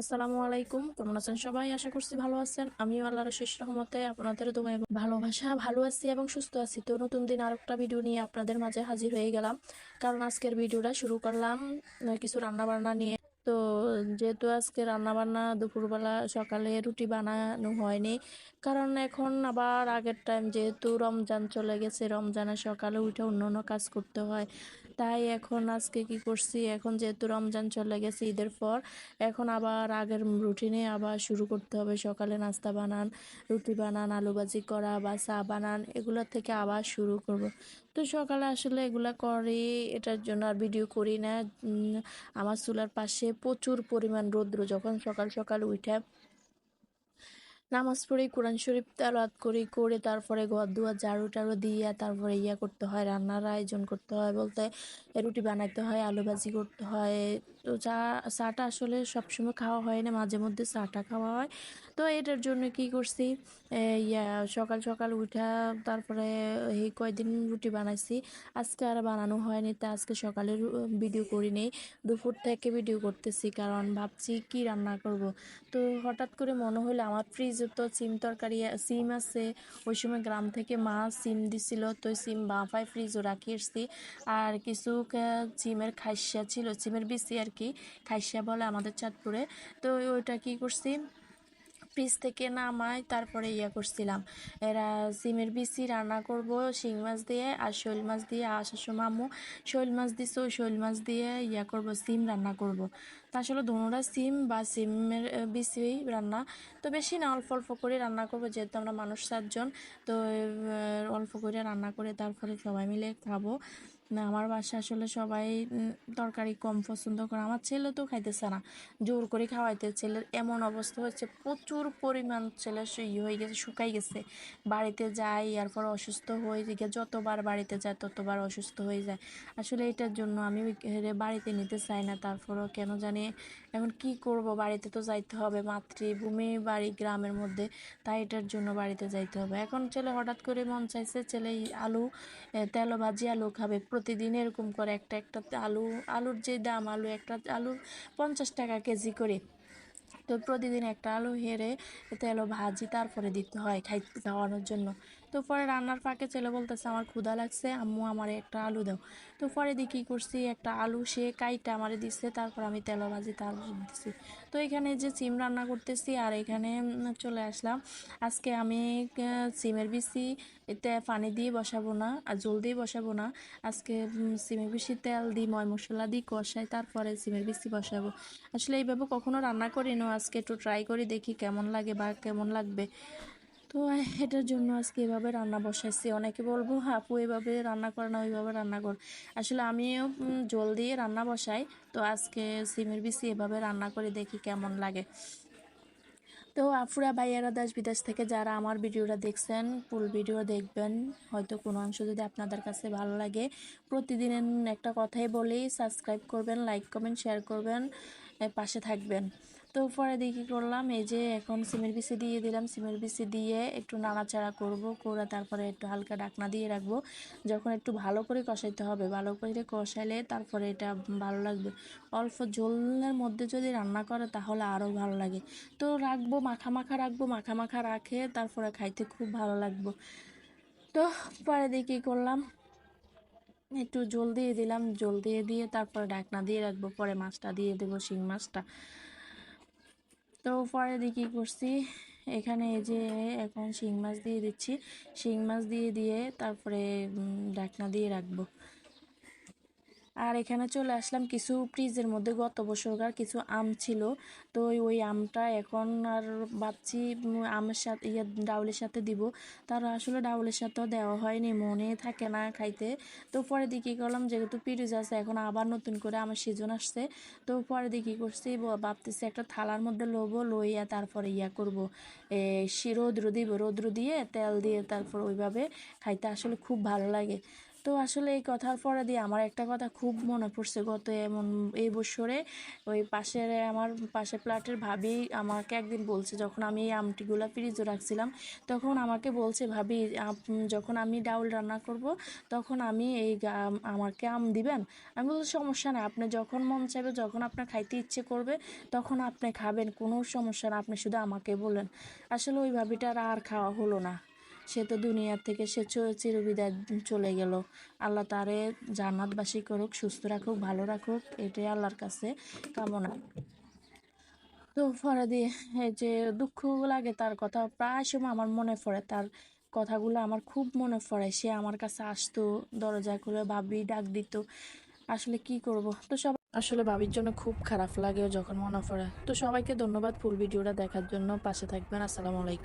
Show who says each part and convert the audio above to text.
Speaker 1: আসসালামু আলাইকুম। কেমন আছেন সবাই? আশা করছি ভালো আছেন। আমিও আল্লাহর শেষ রহমতে আপনাদের এবং ভালোবাসা, ভালো আছি এবং সুস্থ আছি। তো নতুন দিন আরেকটা ভিডিও নিয়ে আপনাদের মাঝে হাজির হয়ে গেলাম। কারণ আজকের ভিডিওটা শুরু করলাম কিছু রান্না বান্না নিয়ে। তো যেহেতু আজকে রান্না বান্না দুপুরবেলা সকালে রুটি বানানো হয়নি, কারণ এখন আবার আগের টাইম যেহেতু রমজান চলে গেছে, রমজানের সকালে উঠে অন্য অন্য কাজ করতে হয়। তাই এখন আজকে কি করছি? এখন যেহেতু রমজান চলে গেছে ঈদের পর, এখন আবার আগের রুটিনে আবার শুরু করতে হবে। সকালে নাস্তা বানান, রুটি বানান, আলু ভাজি করা বা চা বানান, এগুলো থেকে আবার শুরু করব। তো সকালে আসলে এগুলো করি, এটার জন্য আর ভিডিও করি না। আমার চুলার পাশে প্রচুর পরিমাণ রৌদ্র। যখন সকাল সকাল উঠে নামাজ পড়ি কোরআন শরীফ তেলাওয়াত করি, করে তারপরে ঘর দুয়ার, ঝাড়ু টাড়ু দিয়ে তারপরে ইয়া করতে হয়, রান্নার আয়োজন করতে হয় বলতে রুটি বানাইতে হয়, আলু ভাজি করতে হয়। তো চা, চাটা আসলে সবসময় খাওয়া হয় না, মাঝে মধ্যে চাটা খাওয়া হয়। তো এটার জন্য কি করছি ইয়া, সকাল সকাল উঠা, তারপরে এই কয়দিন রুটি বানাইছি। আজকে আর বানানো হয়নি, তা আজকে সকালে ভিডিও করিনি দুপুর থেকে ভিডিও করতেছি, কারণ ভাবছি কি রান্না করব। তো হঠাৎ করে মনে হলো আমার ফ্রিজে তো সিম তরকারি, সিম আছে। ওই সময় গ্রাম থেকে মা সিম দিছিল, তো সিম বাফায় ফ্রিজও রাখি এসছি আর কিছু সিমের খাইসা ছিল, সিমের বিচি আর কি খাইসা বলে আমাদের চাঁদপুরে। তো ওইটা কি করছি? ফ্রিজ থেকে নামাই তারপরে ইয়া করছিলাম। এরা সিমের বিচি রান্না করব, শিং মাছ দিয়ে আর শৈল মাছ দিয়ে আসার সময় আম্মু শৈল মাছ দিছে, শৈল মাছ দিয়ে ইয়া করব, সিম রান্না করব। আসলে ধনুরা সিম বা সিমের বিচি রান্না। তো বেশি না, অল্প অল্প করে রান্না করব, যেহেতু আমরা মানুষ সাতজন। তো অল্প করে রান্না করে তারপরে সবাই মিলে খাব। না, আমার বাসা আসলে সবাই তরকারি কম পছন্দ করে। আমার ছেলে তো খাইতেছে না। জোর করে খাওয়াইতে, ছেলের এমন অবস্থা হয়েছে, প্রচুর পরিমাণ ছেলে ইয়ে হয়ে গেছে, শুকাই গেছে। বাড়িতে যায় এরপর অসুস্থ হয়ে গিয়ে যতবার বাড়িতে যায়, ততবার অসুস্থ হয়ে যায়। আসলে এটার জন্য আমি বাড়িতে নিতে চাই না, তারপরও কেন জানি এখন কি করব? বাড়িতে তো যাইতে হবে, মাতৃভূমি বাড়ি, গ্রামের মধ্যে, তাই এটার জন্য বাড়িতে যাইতে হবে। এখন ছেলে হঠাৎ করে মন চাইছে ছেলে আলু তেলো ভাজি, আলু খাবে। প্রতিদিন এরকম করে একটা একটা আলু, আলুর যে দাম, আলু একটা আলু পঞ্চাশ টাকা কেজি করে। তো প্রতিদিন একটা আলু হেরে তেলো ভাজি তারপরে দিতে হয় খাই, খাওয়ানোর জন্য। তো পরে রান্নার ফাঁকে ছেলে বলতেছে, আমার ক্ষুধা লাগছে, আম্মু আমার একটা আলু দাও। তো পরে কী করছি, একটা আলু সে কাইটা আমারে দিচ্ছে তারপর আমি তেলো ভাজি তার দিচ্ছি তো এখানে যে সিম রান্না করতেছি আর এখানে চলে আসলাম। আজকে আমি সিমের বিচি এতে পানি দিয়ে বসাবো না, আর জল দিয়ে বসাবো না। আজকে সিমের বিচি তেল দিই, ময় মশলা দিই, কষাই, তারপরে সিমের বিচি বসাবো। আসলে এইভাবে কখনো রান্না করি করিনি, আজকে একটু ট্রাই করে, দেখি কেমন লাগে বা কেমন লাগবে। তো এটার জন্য আজকে এভাবে রান্না বসাইছি। অনেকে বলব "হ্যাঁ, আপু এভাবে রান্না করে না ওইভাবে রান্না কর। আসলে আমিও জল দিয়ে রান্না বসাই। তো আজকে সিমের বিচি এভাবে রান্না করে দেখি কেমন লাগে। তো আফুরা ভাইয়ারা দেশ বিদেশ থেকে যারা আমার ভিডিওটা দেখছেন ফুল ভিডিও দেখবেন হয়তো কোনো অংশ যদি আপনাদের কাছে ভালো লাগে প্রতিদিনের একটা কথাই বলি সাবস্ক্রাইব করবেন লাইক কমেন্ট শেয়ার করবেন পাশে থাকবেন। তো পরে কী করলাম, এই যে এখন সিমের বিচি দিয়ে দিলাম। সিমের বিচি দিয়ে একটু নাড়াচাড়া করব, করে তারপরে একটু হালকা ডাকনা দিয়ে রাখব। যখন একটু ভালো করে কষাইতে হবে, ভালো করে কষাইলে তারপরে এটা ভালো লাগবে। অল্প ঝোলের মধ্যে যদি রান্না করে তাহলে আরও ভালো লাগে। তো রাখব, মাখা মাখা রাখব, মাখা মাখা রাখে, তারপরে খাইতে খুব ভালো লাগবো। তো পরে কী করলাম, একটু জল দিয়ে দিলাম। জল দিয়ে দিয়ে তারপরে ডাকনা দিয়ে রাখব, পরে মাছটা দিয়ে দেবো, শিং মাছটা। তো পরে দিয়ে কী করছি। এখানে এই যে এখন শিং মাছ দিয়ে দিচ্ছি। শিং মাছ দিয়ে দিয়ে তারপরে ডাকনা দিয়ে রাখব। আর এখানে চলে আসলাম কিছু ফ্রিজের মধ্যে। গত বছরকার কিছু আম ছিল। তো ওই আমটা এখন আর ভাবছি আমের সাথে ইয়ে ডাউলের সাথে দিব। তার আসলে ডাউলের সাথেও দেওয়া হয়নি, মনে থাকে না খাইতে। তো পরে দিয়ে কী করলাম, যেহেতু ফ্রিজ আছে, এখন আবার নতুন করে আমার সিজন আসছে। তো পরে দিয়ে কী করছি ভাবতেছি একটা থালার মধ্যে লবো, লইয়া তারপরে ইয়া করব। রৌদ্র দিব, রৌদ্র দিয়ে তেল দিয়ে তারপর ওইভাবে খাইতে আসলে খুব ভালো লাগে। তো আসলে এই কথার পরে দিয়ে আমার একটা কথা খুব মনে পড়ছে গত এমন এই বছরে। ওই পাশের আমার পাশে ফ্ল্যাটের ভাবি আমাকে একদিন বলছে, যখন আমি এই আমটিগুলো ফ্রিজে রাখছিলাম, তখন আমাকে বলছে, ভাবি যখন আমি ডাউল রান্না করব, তখন আমি এই আমাকে আম দিবেন? আমি বলছি, সমস্যা নেই, আপনি যখন মন চাইবে, যখন আপনার খাইতে ইচ্ছে করবে, তখন আপনি খাবেন, কোনো সমস্যা না, আপনি শুধু আমাকে বলেন। আসলে ওই ভাবিটার আর খাওয়া হলো না। সে তো দুনিয়ার থেকে সে চিরবিদায় চলে গেল। আল্লাহ তারে জান্নাতবাসী করুক, সুস্থ রাখুক, ভালো রাখুক, এটাই আল্লাহর কাছে কামনা। তো পরে দিয়ে যে দুঃখ লাগে তার কথা, প্রায় সময় আমার মনে পড়ে, তার কথাগুলো আমার খুব মনে পড়ে। সে আমার কাছে আসতো, দরজা খুলে ভাবি, ডাক দিত, আসলে কি করব? তো সব আসলে ভাবির জন্য খুব খারাপ লাগে যখন মনে পড়ে। তো সবাইকে ধন্যবাদ ফুল ভিডিওটা দেখার জন্য। পাশে থাকবেন, আসসালামু আলাইকুম।